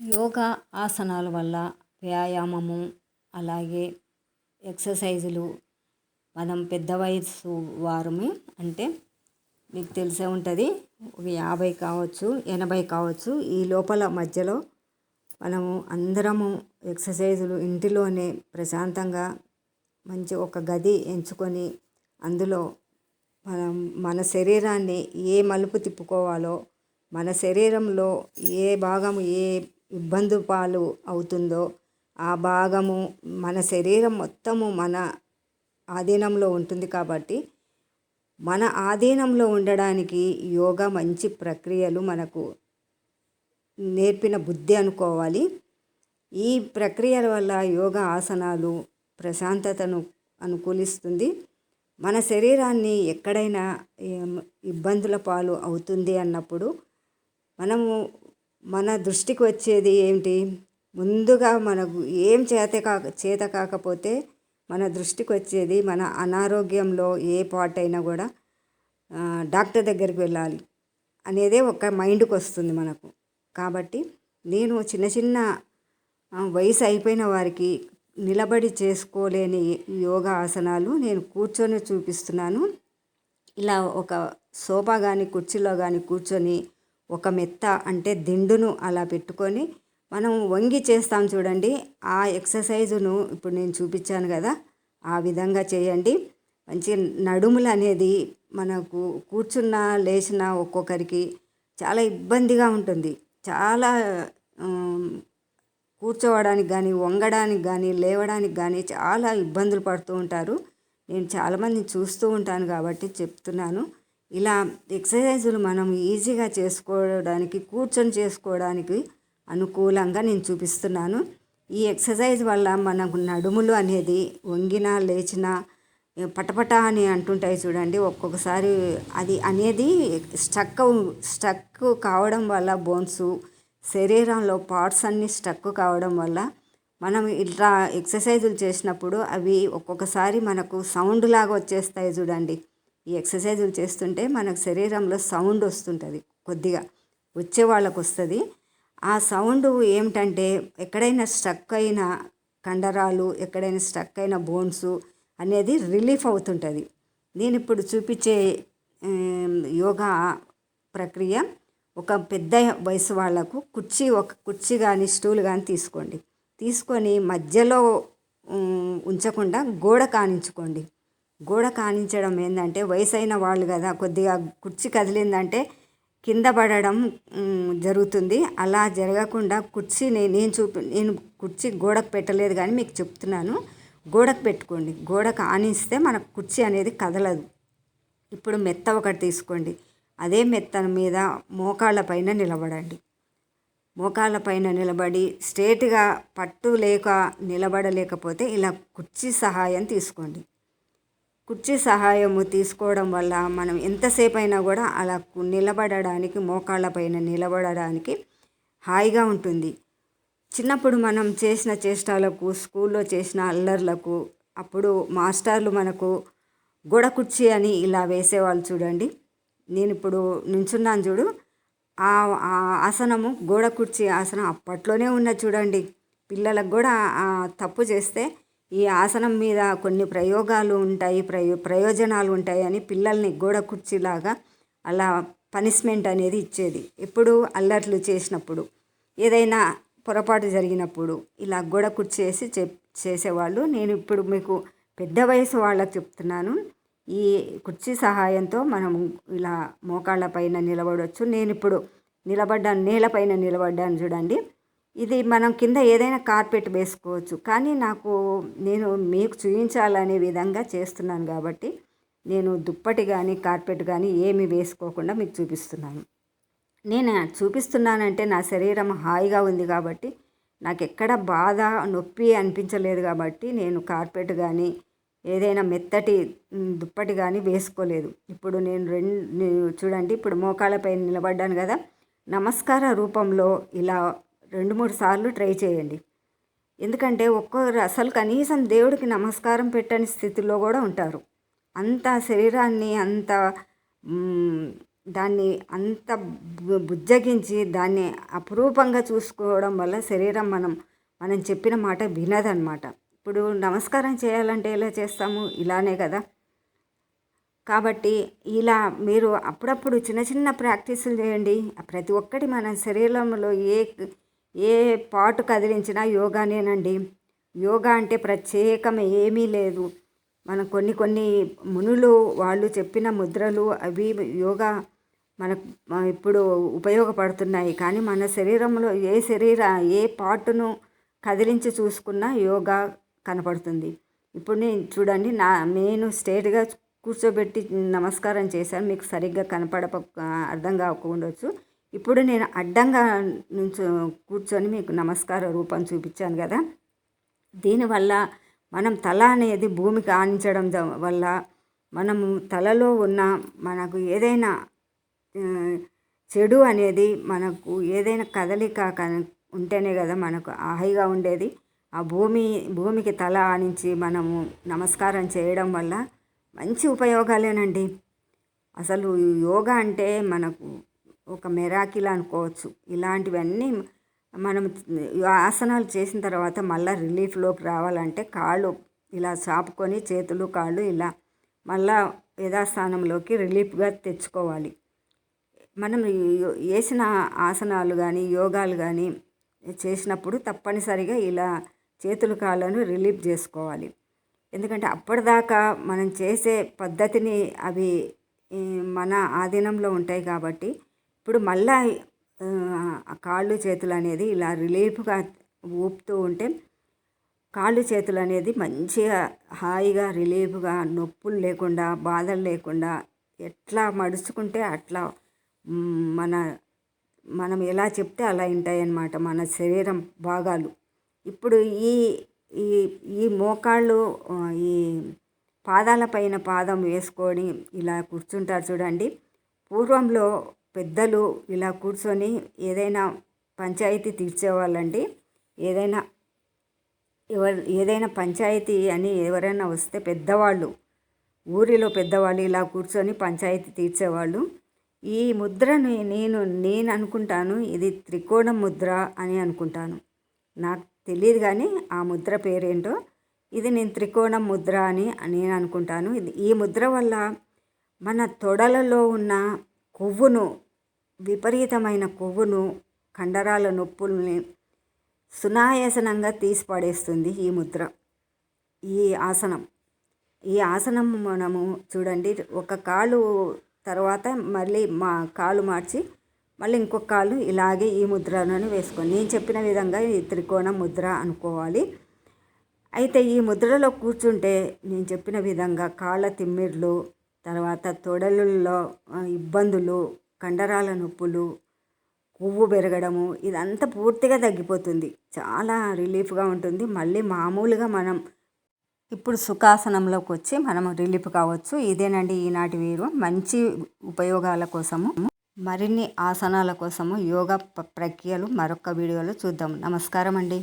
యోగా ఆసనాల వల్ల వ్యాయామము అలాగే ఎక్సర్సైజులు మనం పెద్ద వయసు వారమే అంటే మీకు తెలిసే ఉంటుంది ఒక యాభై కావచ్చు ఎనభై కావచ్చు ఈ లోపల మధ్యలో మనము అందరము ఎక్సర్సైజులు ఇంటిలోనే ప్రశాంతంగా మంచి ఒక గది ఎంచుకొని అందులో మనం మన శరీరాన్ని ఏ మలుపు తిప్పుకోవాలో మన శరీరంలో ఏ భాగం ఏ ఇబ్బంది పాలు అవుతుందో ఆ భాగము మన శరీరం మొత్తము మన ఆధీనంలో ఉంటుంది కాబట్టి మన ఆధీనంలో ఉండడానికి యోగా మంచి ప్రక్రియలు మనకు నేర్పిన బుద్ధి అనుకోవాలి. ఈ ప్రక్రియల వల్ల యోగా ఆసనాలు ప్రశాంతతను అనుకూలిస్తుంది. మన శరీరాన్ని ఎక్కడైనా ఇబ్బందుల పాలు అవుతుంది అన్నప్పుడు మనము మన దృష్టికి వచ్చేది ఏమిటి? ముందుగా మనకు ఏం చేత కాక చేత కాకపోతే మన దృష్టికి వచ్చేది మన అనారోగ్యంలో ఏ పార్ట్ అయినా కూడా డాక్టర్ దగ్గరికి వెళ్ళాలి అనేదే ఒక మైండ్కి వస్తుంది మనకు. కాబట్టి నేను చిన్న చిన్న వయసు అయిపోయిన వారికి నిలబడి చేసుకోలేని యోగా ఆసనాలు నేను కూర్చొని చూపిస్తున్నాను. ఇలా ఒక సోఫా కానీ కుర్చీలో కానీ కూర్చొని ఒక మెత్త అంటే దిండును అలా పెట్టుకొని మనం వంగి చేస్తాం చూడండి. ఆ ఎక్సర్సైజును ఇప్పుడు నేను చూపించాను కదా ఆ విధంగా చేయండి. మంచి నడుములు అనేది మనకు కూర్చున్నా లేచినా ఒక్కొక్కరికి చాలా ఇబ్బందిగా ఉంటుంది. చాలా కూర్చోవడానికి కానీ వంగడానికి కానీ లేవడానికి కానీ చాలా ఇబ్బందులు పడుతూ ఉంటారు. నేను చాలామంది చూస్తూ ఉంటాను కాబట్టి చెప్తున్నాను. ఇలా ఎక్సర్సైజులు మనం ఈజీగా చేసుకోవడానికి కూర్చొని చేసుకోవడానికి అనుకూలంగా నేను చూపిస్తున్నాను. ఈ ఎక్సర్సైజ్ వల్ల మనకు నడుములు అనేది వంగినా లేచినా పటపట అని అంటుంటాయి చూడండి ఒక్కొక్కసారి అది అనేది స్టక్ స్టక్ కావడం వల్ల బోన్స్ శరీరంలో పార్ట్స్ అన్నీ స్టక్ కావడం వల్ల మనం ఇట్లా ఎక్సర్సైజులు చేసినప్పుడు అవి ఒక్కొక్కసారి మనకు సౌండ్ లాగా వచ్చేస్తాయి చూడండి. ఈ ఎక్సర్సైజులు చేస్తుంటే మనకు శరీరంలో సౌండ్ వస్తుంటుంది కొద్దిగా వచ్చే వాళ్ళకు వస్తుంది ఆ సౌండ్ ఏమిటంటే ఎక్కడైనా స్ట్రక్ అయిన కండరాలు ఎక్కడైనా స్ట్రక్ అయిన బోన్స్ అనేది రిలీఫ్ అవుతుంటుంది. నేను ఇప్పుడు చూపించే యోగా ప్రక్రియ ఒక పెద్ద వయసు వాళ్ళకు కుర్చీ ఒక కుర్చీ కానీ స్టూల్ కానీ తీసుకోండి. తీసుకొని మధ్యలో ఉంచకుండా గోడ కానించుకోండి. గోడ కానించడం ఏంటంటే వయసు అయిన వాళ్ళు కదా కొద్దిగా కుర్చీ కదిలిందంటే కింద పడడం జరుగుతుంది. అలా జరగకుండా కుర్చీని నేను చూపి నేను కుర్చీ గోడకు పెట్టలేదు కానీ మీకు చెప్తున్నాను. గోడకు పెట్టుకోండి. గోడకు ఆనిస్తే మనకు కుర్చీ అనేది కదలదు. ఇప్పుడు మెత్త ఒకటి తీసుకోండి. అదే మెత్త మీద మోకాళ్ళ పైన నిలబడండి. మోకాళ్ళ పైన నిలబడి స్ట్రేట్గా పట్టు లేక నిలబడలేకపోతే ఇలా కుర్చీ సహాయం తీసుకోండి. కుర్చీ సహాయము తీసుకోవడం వల్ల మనం ఎంతసేపు అయినా కూడా అలా నిలబడడానికి మోకాళ్ళపైన నిలబడడానికి హాయిగా ఉంటుంది. చిన్నప్పుడు మనం చేసిన చేష్టాలకు స్కూల్లో చేసిన అల్లర్లకు అప్పుడు మాస్టర్లు మనకు గోడ కుర్చీ అని ఇలా వేసేవాళ్ళు చూడండి. నేను ఇప్పుడు నించున్నాను చూడు. ఆ ఆసనము గోడ కుర్చీ ఆసనం అప్పట్లోనే ఉన్న చూడండి. పిల్లలకు కూడా తప్పు చేస్తే ఈ ఆసనం మీద కొన్ని ప్రయోగాలు ఉంటాయి ప్రయో ప్రయోజనాలు ఉంటాయి అని పిల్లల్ని గోడ కుర్చీలాగా అలా పనిష్మెంట్ అనేది ఇచ్చేది. ఎప్పుడు అల్లర్లు చేసినప్పుడు ఏదైనా పొరపాటు జరిగినప్పుడు ఇలా గోడ కుర్చేసి చె చేసేవాళ్ళు. నేను ఇప్పుడు మీకు పెద్ద వయసు వాళ్ళకి చెప్తున్నాను. ఈ కుర్చీ సహాయంతో మనం ఇలా మోకాళ్ళ పైన నిలబడవచ్చు నేను ఇప్పుడు నిలబడ్డాను నేలపైన నిలబడ్డాను చూడండి. ఇది మనం కింద ఏదైనా కార్పెట్ వేసుకోవచ్చు. కానీ నాకు నేను మీకు చూపించాలనే విధంగా చేస్తున్నాను కాబట్టి నేను దుప్పటి కానీ కార్పెట్ కానీ ఏమి వేసుకోకుండా మీకు చూపిస్తున్నాను. నేను చూపిస్తున్నానంటే నా శరీరం హాయిగా ఉంది కాబట్టి నాకు ఎక్కడ బాధ నొప్పి అనిపించలేదు కాబట్టి నేను కార్పెట్ కానీ ఏదైనా మెత్తటి దుప్పటి కానీ వేసుకోలేదు. ఇప్పుడు నేను రెండు చూడండి ఇప్పుడు మోకాళ్ళపై నిలబడ్డాను కదా. నమస్కార రూపంలో ఇలా రెండు మూడు సార్లు ట్రై చేయండి. ఎందుకంటే ఒక్కొక్కరు అసలు కనీసం దేవుడికి నమస్కారం పెట్టని స్థితిలో కూడా ఉంటారు. అంత శరీరాన్ని అంత దాన్ని అంత బుజ్జగించి దాన్ని అపురూపంగా చూసుకోవడం వల్ల శరీరం మనం మనం చెప్పిన మాట వినదనమాట ఇప్పుడు నమస్కారం చేయాలంటే ఎలా చేస్తాము? ఇలానే కదా. కాబట్టి ఇలా మీరు అప్పుడప్పుడు చిన్న చిన్న ప్రాక్టీసులు చేయండి. ప్రతి ఒక్కటి మన శరీరంలో ఏ ఏ పాటు కదిలించినా యోగానేనండి యోగా అంటే ప్రత్యేకం ఏమీ లేదు. మనం కొన్ని కొన్ని మునులు వాళ్ళు చెప్పిన ముద్రలు అవి యోగా మనకు ఇప్పుడు ఉపయోగపడుతున్నాయి. కానీ మన శరీరంలో ఏ శరీర ఏ పార్టును కదిలించి చూసుకున్నా యోగా కనపడుతుంది. ఇప్పుడు నేను చూడండి నా నేను స్ట్రేట్గా కూర్చోబెట్టి నమస్కారం చేశాను. మీకు సరిగ్గా కనపడప అర్థం కాకుండా ఇప్పుడు నేను అడ్డంగా నుంచి కూర్చొని మీకు నమస్కార రూపం చూపించాను కదా. దీనివల్ల మనం తల అనేది భూమికి ఆనించడం వల్ల మనము తలలో ఉన్న మనకు ఏదైనా చెడు అనేది మనకు ఏదైనా కదలిక ఉంటేనే కదా మనకు హాయిగా ఉండేది. ఆ భూమి భూమికి తల ఆనించి మనము నమస్కారం చేయడం వల్ల మంచి ఉపయోగాలేనండి. అసలు యోగా అంటే మనకు ఒక మెరాకిల్ అనుకోవచ్చు. ఇలాంటివన్నీ మనం ఆసనాలు చేసిన తర్వాత మళ్ళీ రిలీఫ్లోకి రావాలంటే కాళ్ళు ఇలా చాపుకొని చేతులు కాళ్ళు ఇలా మళ్ళా యథాస్థానంలోకి రిలీఫ్గా తెచ్చుకోవాలి. మనం వేసిన ఆసనాలు కానీ యోగాలు కానీ చేసినప్పుడు తప్పనిసరిగా ఇలా చేతులు కాళ్ళను రిలీఫ్ చేసుకోవాలి. ఎందుకంటే అప్పటిదాకా మనం చేసే పద్ధతిని అవి మన ఆధీనంలో ఉంటాయి కాబట్టి ఇప్పుడు మళ్ళా కాళ్ళు చేతులు అనేది ఇలా రిలీఫ్గా ఊపుతూ ఉంటే కాళ్ళు చేతులు అనేది మంచిగా హాయిగా రిలీఫ్గా నొప్పులు లేకుండా బాధలు లేకుండా ఎట్లా మడుచుకుంటే అట్లా మన మనం ఎలా చెప్తే అలా ఉంటాయి అన్నమాట మన శరీరం భాగాలు. ఇప్పుడు ఈ ఈ ఈ మోకాళ్ళు ఈ పాదాల పైన పాదం వేసుకొని ఇలా కూర్చుంటారు చూడండి. పూర్వంలో పెద్దలు ఇలా కూర్చొని ఏదైనా పంచాయతీ తీర్చేవాళ్ళండి ఏదైనా ఎవరు ఏదైనా పంచాయతీ అని ఎవరైనా వస్తే పెద్దవాళ్ళు ఊరిలో పెద్దవాళ్ళు ఇలా కూర్చొని పంచాయతీ తీర్చేవాళ్ళు. ఈ ముద్రని నేను నేను అనుకుంటాను ఇది త్రికోణ ముద్ర అని అనుకుంటాను. నాకు తెలియదు కానీ ఆ ముద్ర పేరేంటో ఇది నేను త్రికోణం ముద్ర అని నేను అనుకుంటాను. ఇది ఈ ముద్ర వల్ల మన తొడలలో ఉన్న కొవ్వును విపరీతమైన కొవ్వును కండరాల నొప్పుల్ని సునాయాసనంగా తీసిపడేస్తుంది ఈ ముద్ర ఈ ఆసనం. ఈ ఆసనం మనము చూడండి ఒక కాలు తర్వాత మళ్ళీ మా కాలు మార్చి మళ్ళీ ఇంకొక కాలు ఇలాగే ఈ ముద్రను వేసుకోండి. నేను చెప్పిన విధంగా ఈ త్రికోణ ముద్ర అనుకోవాలి. అయితే ఈ ముద్రలో కూర్చుంటే నేను చెప్పిన విధంగా కాళ్ళ తిమ్మిర్లు తర్వాత తొడలుల్లో ఇబ్బందులు కండరాల నొప్పులు కొవ్వు పెరగడము ఇదంతా పూర్తిగా తగ్గిపోతుంది. చాలా రిలీఫ్గా ఉంటుంది. మళ్ళీ మామూలుగా మనం ఇప్పుడు సుఖాసనంలోకి వచ్చి మనం రిలీఫ్ కావచ్చు. ఇదేనండి ఈనాటి వీరు. మంచి ఉపయోగాల కోసము మరిన్ని ఆసనాల కోసము యోగా ప్రక్రియలు మరొక వీడియోలో చూద్దాం. నమస్కారం అండి